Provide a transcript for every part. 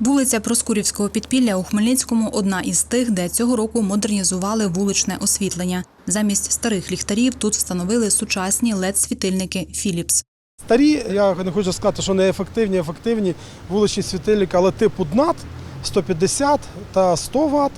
Вулиця Проскурівського підпілля у Хмельницькому одна із тих, де цього року модернізували вуличне освітлення. Замість старих ліхтарів тут встановили сучасні LED-світильники Філіпс. Старі, я не хочу сказати, що не ефективні, ефективні вуличні світильники, але типу ДНАТ 150 та 100 Вт.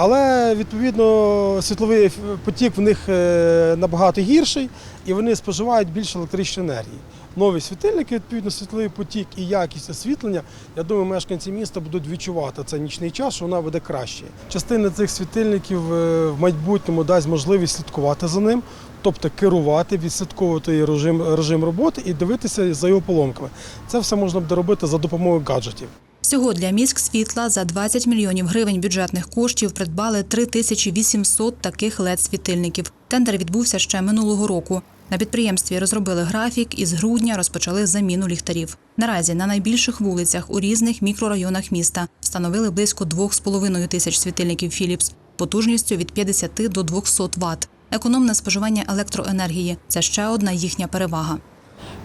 Але відповідно світловий потік в них е, набагато гірший і вони споживають більше електричної енергії. Нові світильники, відповідно, світловий потік і якість освітлення. Я думаю, мешканці міста будуть відчувати цей нічний час, що вона буде краще. Частина цих світильників е, в майбутньому дасть можливість слідкувати за ним, тобто керувати, відслідковувати режим, режим роботи і дивитися за його поломками. Це все можна буде робити за допомогою гаджетів. Всього для міськ світла за 20 мільйонів гривень бюджетних коштів придбали 3800 таких LED-світильників. Тендер відбувся ще минулого року. На підприємстві розробили графік і з грудня розпочали заміну ліхтарів. Наразі на найбільших вулицях у різних мікрорайонах міста встановили близько 2,5 тисяч світильників Philips потужністю від 50 до 200 Вт. Економне споживання електроенергії це ще одна їхня перевага.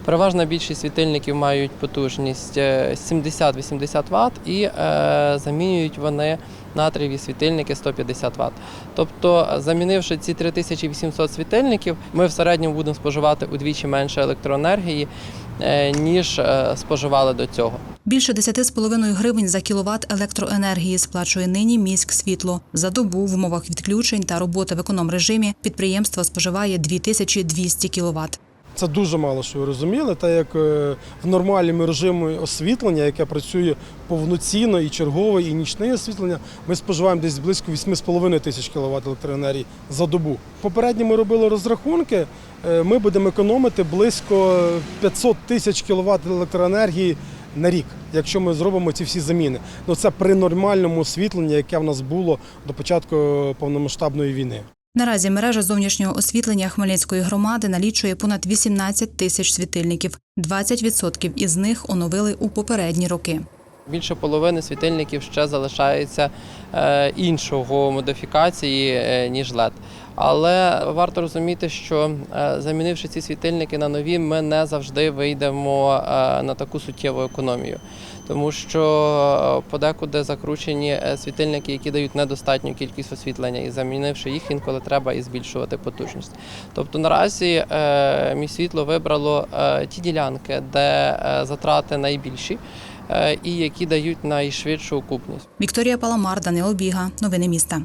Переважна більшість світильників мають потужність е, 70-80 Вт і е, замінюють вони натрієві світильники 150 Вт. Тобто, замінивши ці 3800 світильників, ми в середньому будемо споживати удвічі менше електроенергії, е, ніж е, споживали до цього. Більше 10,5 гривень за кіловат електроенергії сплачує нині міськ світло. За добу в умовах відключень та роботи в економ-режимі підприємство споживає 2200 кіловат. Це дуже мало, що ви розуміли, так як е, в нормальному режимі освітлення, яке працює повноцінно і чергове, і нічне освітлення, ми споживаємо десь близько 8,5 тисяч кВт електроенергії за добу. Попередньо ми робили розрахунки, е, ми будемо економити близько 500 тисяч кВт електроенергії на рік, якщо ми зробимо ці всі заміни. Ну це при нормальному освітленні, яке в нас було до початку повномасштабної війни. Наразі мережа зовнішнього освітлення Хмельницької громади налічує понад 18 тисяч світильників. 20% із них оновили у попередні роки. Більше половини світильників ще залишається е, іншого модифікації, е, ніж LED. Але варто розуміти, що е, замінивши ці світильники на нові, ми не завжди вийдемо на таку суттєву економію. Тому що подекуди закручені світильники, які дають недостатню кількість освітлення, і замінивши їх, інколи треба і збільшувати потужність. Тобто наразі мій світло вибрало ті ділянки, де затрати найбільші і які дають найшвидшу окупність. Вікторія Паламар, Данило Біга. Новини міста.